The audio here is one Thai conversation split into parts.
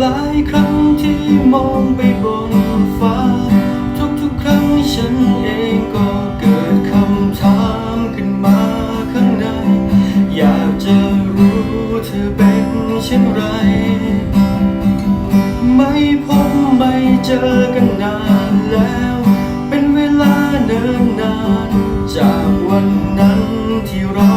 หลายครั้งที่มองไปบนฟ้า ทุกๆครั้งฉันเองก็เกิดคำถามขึ้นมาข้างใน อยากจะรู้เธอเป็นเช่นไร ไม่พบไม่เจอกันนานแล้ว เป็นเวลาเนิ่นนาน จากวันนั้นที่เรา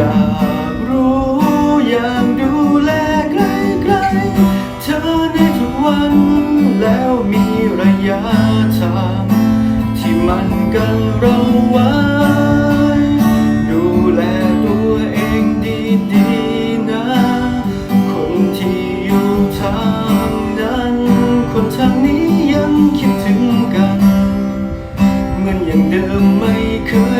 อยากรู้อยากดูแลใกล้ๆเธอในทุกวันแล้วมีระยะทางที่มันกันเราไว้ดูแลตัวเองดีๆนะ คนที่อยู่ทางนั้น คนทางนี้ยังคิดถึงกัน เหมือนอย่างเดิมไม่เคย